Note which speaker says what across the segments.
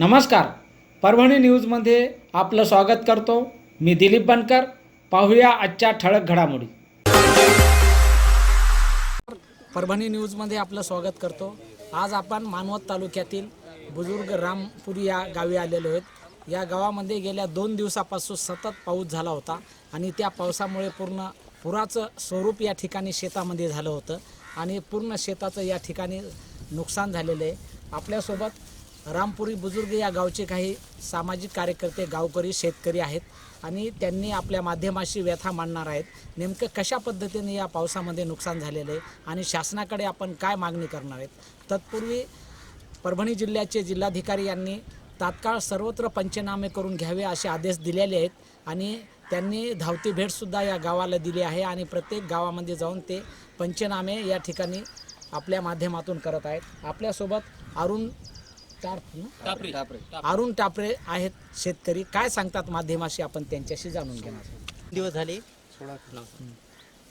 Speaker 1: नमस्कार. परभणी न्यूजमध्ये आपलं स्वागत करतो. मी दिलीप बनकर. पाहूया आजच्या ठळक घडामोडी. परभणी न्यूजमध्ये आपलं स्वागत करतो. आज आपण मानवत तालुक्यातील बुजुर्ग रामपुरी या गावी आलेलो आहेत. या गावामध्ये गेल्या दोन दिवसापासून सतत पाऊस झाला होता आणि त्या पावसामुळे पूर्ण पुराचं स्वरूप या ठिकाणी शेतामध्ये झालं होतं आणि पूर्ण शेताचं या ठिकाणी नुकसान झालेलं आहे. आपल्यासोबत रामपुरी बुजुर्ग या गावचे काही सामाजिक कार्यकर्ते गावकरी शेतकरी आहेत आणि त्यांनी आपल्या माध्यमाशी व्यथा मांडणार आहेत. नेमकं कशा पद्धतीने या पावसामध्ये नुकसान झालेलं आहे आणि शासनाकडे आपण काय मागणी करणार आहेत? तत्पूर्वी परभणी जिल्ह्याचे जिल्हाधिकारी यांनी तात्काळ सर्वत्र पंचनामे करून घ्यावे असे आदेश दिलेले आहेत आणि त्यांनी धावती भेटसुद्धा या गावाला दिली आहे आणि प्रत्येक गावामध्ये जाऊन ते पंचनामे या ठिकाणी आपल्या माध्यमातून करत आहेत. आपल्यासोबत अरुण टार अरुण टापरे आहेत शेतकरी. काय सांगतात माध्यमाशी आपण त्यांच्याशी जाणून घेणार
Speaker 2: दिवस झाले.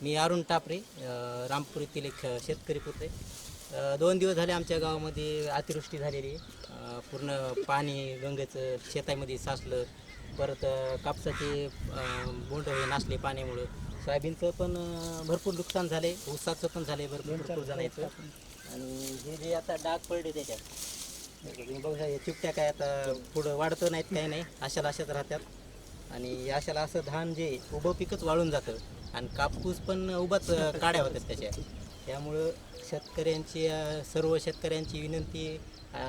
Speaker 2: मी अरुण टापरे अ, रामपूर येथील एक शेतकरी पुत्र आहे अ, दोन दिवस झाले आमच्या गावामध्ये अतिवृष्टी झालेली आहे. अ, पूर्ण पाणी गंगेचं शेतामध्ये साचलं. परत अ, कापसाचे बोंड हे नासले पाण्यामुळं. सोयाबीनचं पण अ, भरपूर नुकसान झाले ऊसाचं पण झाले भरपूर भरपूर जणांचं. आणि हे जे आता डाग पडले त्याच्यात बघा हे चिपट्या काय आता पुढं वाढतं नाहीत काही नाही. अशाला अशाच राहतात. आणि अशाला असं धान जे उभं पिकच वाळून जातं आणि कापूस पण उभाच काड्या होतात त्याच्या. त्यामुळं शेतकऱ्यांची सर्व शेतकऱ्यांची विनंती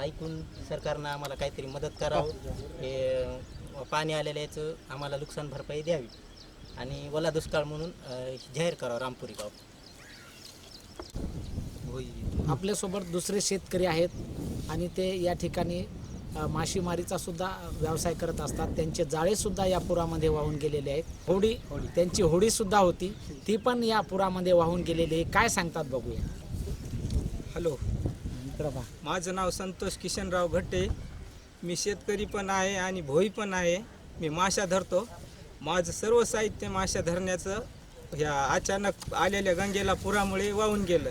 Speaker 2: ऐकून सरकारनं आम्हाला काहीतरी मदत करावं. हे पाणी आलेल्याचं आम्हाला नुकसान भरपाई द्यावी. आणि ओला दुष्काळ म्हणून जाहीर करावं रामपुरी गाव.
Speaker 1: आपल्यासोबत दुसरे शेतकरी आहेत आणि ते या ठिकाणी मासेमारीचा सुद्धा व्यवसाय करत असतात. त्यांचे जाळे सुद्धा या पुरामध्ये वाहून गेलेले आहेत. होडी त्यांची होडी सुद्धा होती. ती पण या पुरामध्ये वाहून गेलेली आहे. काय सांगतात बघूया.
Speaker 3: हॅलो.
Speaker 1: पहा.
Speaker 3: माझं नाव संतोष किशनराव घट्टे. मी शेतकरी पण आहे आणि भोई पण आहे. मी माशा धरतो. माझं सर्व साहित्य माशा धरण्याचं ह्या अचानक आलेल्या गंगेला पुरामुळे वाहून गेलं.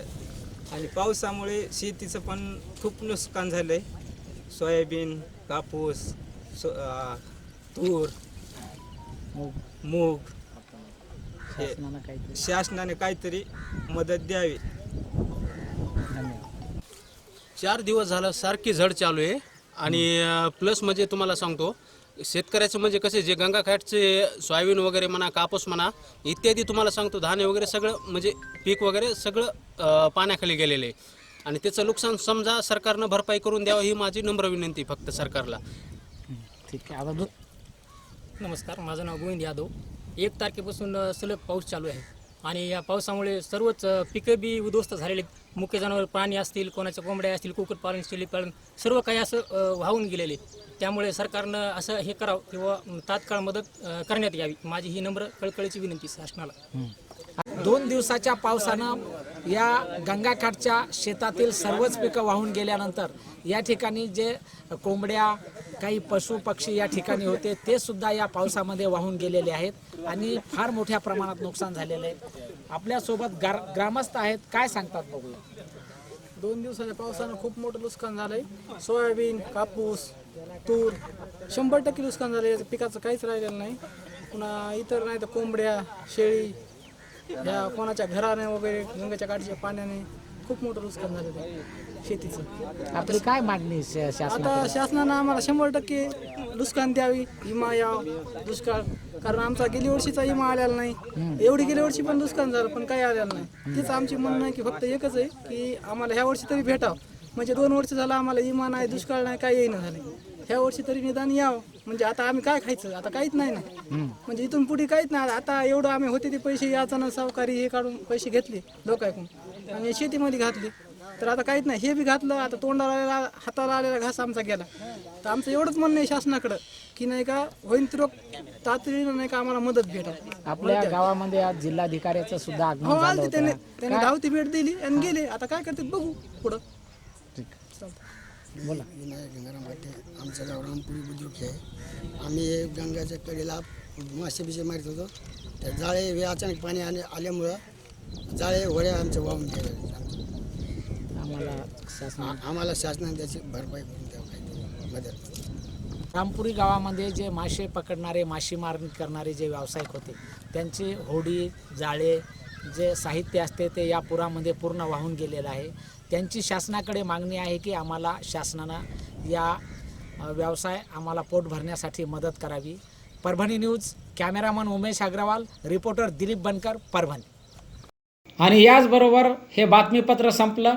Speaker 3: आणि पावसामुळे शेतीचं पण खूप नुकसान झालं आहे सोयाबीन कापूस सो अं, तूर
Speaker 1: मग?
Speaker 3: मूग हे
Speaker 1: शासनानं काहीतरी
Speaker 3: मदत द्यावी.
Speaker 4: चार दिवस झालं सारखी झड चालू आहे. आणि प्लस म्हणजे तुम्हाला सांगतो शेतकऱ्याचं म्हणजे कसे जे गंगाखाटचे सोयाबीन वगैरे म्हणा कापूस म्हणा इत्यादी तुम्हाला सांगतो धान्य वगैरे सगळं म्हणजे पीक वगैरे सगळं पाण्याखाली गेलेलं आहे. आणि त्याचं नुकसान समजा सरकारनं भरपाई करून द्यावं ही माझी नम्र विनंती फक्त सरकारला.
Speaker 1: ठीक आहे आता
Speaker 5: नमस्कार माझं नाव गोविंद यादव. एक तारखेपासून सलग पाऊस चालू आहे. आणि या पावसामुळे सर्वच पिकं बी उद्ध्वस्त झालेले मुख्य जनावर प्राणी असतील कोणाच्या कोंबड्या असतील कुक्कुटपालन शेळीपालन सर्व काही असं वाहून गेलेले त्यामुळे सरकारनं असं हे करावं किंवा तात्काळ मदत करण्यात यावी. माझी ही नम्र कळकळीची विनंती शासनाला
Speaker 1: दोन दिवसाच्या पावसानं या गंगाकाठच्या शेतातील सर्वच पिकं वाहून गेल्यानंतर या ठिकाणी जे कोंबड्या काही पशु पक्षी या ठिकाणी होते ते सुद्धा या पावसामध्ये वाहून गेलेले आहेत आणि फार मोठ्या प्रमाणात नुकसान झालेलं आहे. आपल्यासोबत ग्रा ग्रामस्थ आहेत काय सांगतात बघूया?
Speaker 6: दोन दिवसाच्या पावसानं खूप मोठं नुकसान झालंय. सोयाबीन कापूस तूर शंभर टक्के नुकसान झाले पिकाचं काहीच राहिलेलं नाही. पुन्हा इतर नाही तर कोंबड्या शेळी ह्या कोणाच्या घराने वगैरे गंगेच्या काठीच्या पाण्याने खूप मोठं नुकसान झालेलं आहे. शेतीचं.
Speaker 1: आपली काय मागणी शासनाकडे
Speaker 6: आता शासनानं आम्हाला शंभर टक्के नुकसान द्यावी विमा याव दुष्काळ. कारण आमचा गेल्या वर्षीचा विमा आलेला नाही. एवढी गेल्या वर्षी पण नुकसान झालं पण काही आलेलं नाही. तेच आमची म्हणणं आहे की फक्त एकच आहे की आम्हाला ह्या वर्षी तरी भेटावं. म्हणजे दोन वर्ष झालं आम्हाला विमा नाही दुष्काळ नाही काही येईना झाले. ह्या वर्षी तरी निदान यावं. म्हणजे आता आम्ही काय खायचं? आता काहीच नाही ना. म्हणजे इथून पुढे काहीच नाही. आता एवढं आम्ही होते ते पैसे याचानं सावकारी हे काढून पैसे घेतले लोकांकडून आणि शेतीमध्ये घातले. तर आता काहीच नाही. हे बी घातलं आता तोंडाला आलेला हाताला आलेला घास आमचा गेला. तर आमचं एवढंच म्हणणं आहे शासनाकडं की नाही का होईन तर तातडीनं नाही का आम्हाला मदत भेटा
Speaker 1: आपल्या गावामध्ये आज जिल्हाधिकाऱ्याचं सुद्धा
Speaker 6: हो
Speaker 1: आगमन झालं
Speaker 6: आलते त्याने
Speaker 1: होतं
Speaker 6: त्याने धावती भेट दिली आणि गेले. आता काय करतात बघू पुढं.
Speaker 1: बोला.
Speaker 7: विनायक गंगाराम भट्टे आमचं गाव रामपुरी बुद्रुक आहे. आम्ही गंगाच्या कडेला मासे बिसे मारित होतो. त्या जाळे हे अचानक पाणी आले आल्यामुळं जाळे होड्या आमच्या वाहून गेले
Speaker 1: आम्हाला शासन
Speaker 7: आम्हाला शासनाने त्याची भरपाई करून द्यावं मदत.
Speaker 1: रामपुरी गावामध्ये जे मासे पकडणारे मासेमारणी करणारे जे व्यावसायिक होते त्यांचे होडी जाळे जे साहित्य असते ते या पुरामध्ये पूर्ण वाहून गेलेलं आहे. त्यांची शासनाकडे मागणी आहे की आम्हाला शासनानं या व्यवसाय आम्हाला पोट भरण्यासाठी मदत करावी. Parbhani news cameraman Umesh Agarwal reporter Dilip Bankar Parbhani. आणि याचबरोबर हे बातमीपत्र संपलं.